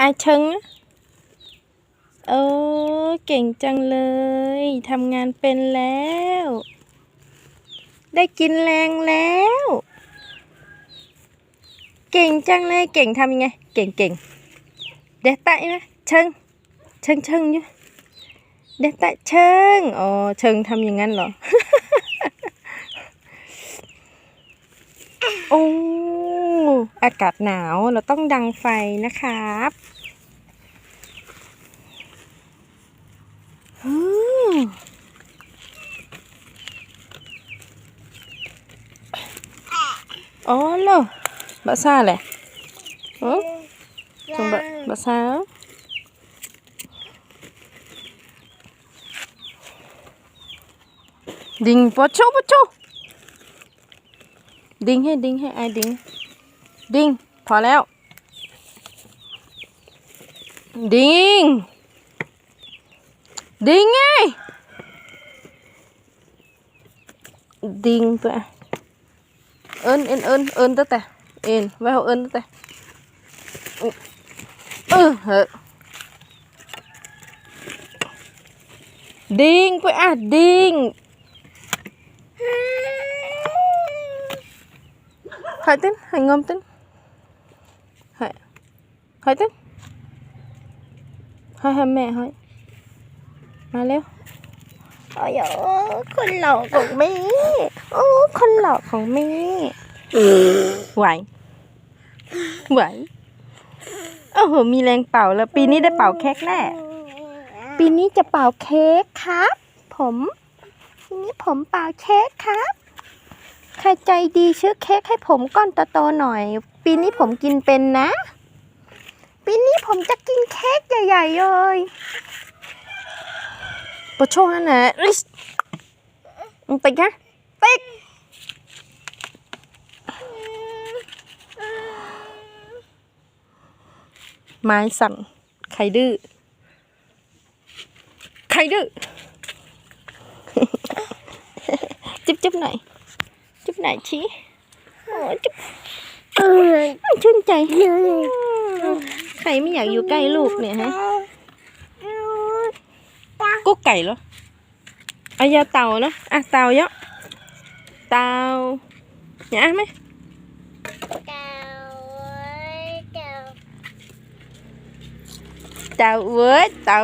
อายเชิงนะโอ้เก่งจังเลยทำงานเป็นแล้ว ได้กินแรงแล้ว เก่งจังเลยเก่งทำยังไง เก่งเก่งเด็ดไตนะเชิงเชิงเชิงอยู่เด็ดไตเชิงอ๋อเชิงทำอย่างนั้นเหรอ โอ้ อากาศหนาวเราต้องดังไฟนะครับอ๋อเหรอบะซ่าแหละอืมจงบะบะซ่า ดิ่งปะโชปะโชดิ้งให้ดิ้งให้ไอ้ดิ้งดิ้งพอแล้ว ดิ้ง ดิ้งไง ดิ้งตัวเอิญเอิญเอิญเอิญตั้งแต่เอ็นไว้เอาเอิญตั้งแต่เออเหอะดิ้งไปอะดิ้ง Hỏi tin, hỏi ngâm tin Hỏi Hỏi tin Hỏi hỏi mẹ hỏi Mà leo โอ้ยคนหล่อของแม่โอ้คนหล่อของแม่ไหวไหวโอ้โหมีแรงเป่าแล้วปีนี้ได้เป่าเค้กแน่ปีนี้จะเป่าเค้กครับ ผมปีนี้ผมเป่าเค้กครับ ใครใจดีซื้อเค้กให้ผมก้อนโตๆหน่อย ปีนี้ผมกินเป็นนะ ปีนี้ผมจะกินเค้กใหญ่ๆเลยปะโชว์นั่นแหละอิ๊สมึงติ๊กฮะติ๊กไม้สั่นใครดื้อใครดื้อจุ๊บจุ๊บหน่อย จุ๊บไหนอยชี้โอ้ยจุ๊บเออชื่นใจใค รไม่อยากอยู่ใกล้ลูกเนี่ยฮะกุ๊กไก่เหรออายาเต่าเนาะอะเต่าเยอะเต่าเนี่ยอะไหม Cào ơi cào เต่าเว้ยเต่า